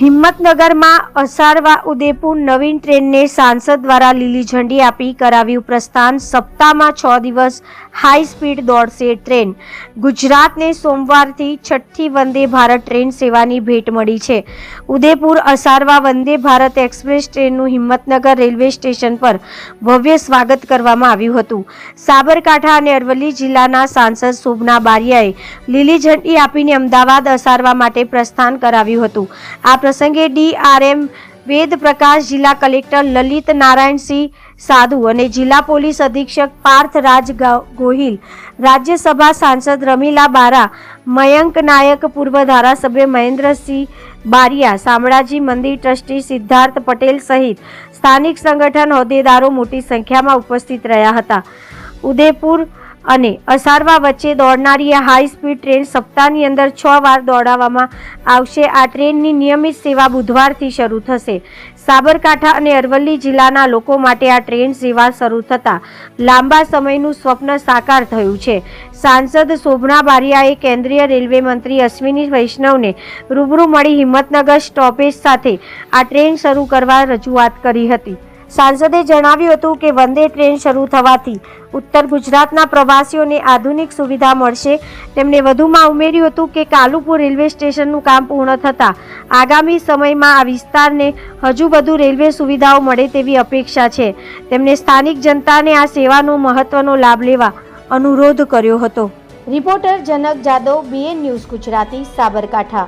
હિંમતનગરમાં અસારવા ઉદેપુર નવીન ટ્રેનને સાંસદ દ્વારા લીલી ઝંડી આપી કરાવ્યું પ્રસ્થાન. સપ્તાહમાં છ દિવસ હાઈ સ્પીડ દોડશે ટ્રેન. ગુજરાતને સોમવારથી છઠ્ઠી વંદે ભારત ટ્રેન સેવાની ભેટ મળી છે. ઉદેપુર અસારવા વંદે ભારત એક્સપ્રેસ ટ્રેનનું હિંમતનગર રેલવે સ્ટેશન પર ભવ્ય સ્વાગત કરવામાં આવ્યું હતું. સાબરકાંઠા અને અરવલ્લી જિલ્લાના સાંસદ શોભના બારિયાએ લીલી ઝંડી આપીને અમદાવાદ અસારવા માટે પ્રસ્થાન કરાવ્યું હતું. આ પ્રસંગે ડીઆરએમ વેદ પ્રકાશ જિલ્લા કલેક્ટર લલિત નારાયણસિંહ સાધુ અને જિલ્લા પોલીસ અધિક્ષક પાર્થ રાજ ગોહિલ, રાજ્યસભા સાંસદ રમીલા બારા, મયંક નાયક, પૂર્વ ધારાસભ્ય મહેન્દ્રસિંહ બારિયા, શામળાજી મંદિર ટ્રસ્ટી સિદ્ધાર્થ પટેલ સહિત સ્થાનિક સંગઠન હોદ્દેદારો મોટી સંખ્યામાં ઉપસ્થિત રહ્યા હતા. ઉદયપુર અને અસારવા વચ્ચે દોડનારી આ હાઈ સ્પીડ ટ્રેન સપ્તાહની અંદર છ વાર દોડાવવામાં આવશે. આ ટ્રેનની નિયમિત સેવા બુધવારથી શરૂ થશે. સાબરકાંઠા અને અરવલ્લી જિલ્લાના લોકો માટે આ ટ્રેન સેવા શરૂ થતાં લાંબા સમયનું સ્વપ્ન સાકાર થયું છે. સાંસદ શોભના બારિયાએ કેન્દ્રીય રેલવે મંત્રી અશ્વિની વૈષ્ણવને રૂબરૂ મળી હિંમતનગર સ્ટોપેજ સાથે આ ટ્રેન શરૂ કરવા રજૂઆત કરી હતી. સાંસદે જણાવ્યું હતું કે વંદે ટ્રેન શરૂ થવાથી ઉત્તર ગુજરાતના પ્રવાસીઓને આધુનિક સુવિધા મળશે. તેમણે વધુમાં ઉમેર્યું હતું કે કાલુપુર રેલવે સ્ટેશનનું કામ પૂર્ણ થતાં આગામી સમયમાં આ વિસ્તારને હજુ વધુ રેલવે સુવિધાઓ મળે તેવી અપેક્ષા છે. તેમણે સ્થાનિક જનતાને આ સેવાનો મહત્વનો લાભ લેવા અનુરોધ કર્યો હતો. Reporter Janak Jadav BN news Gujarati, Sabarkantha.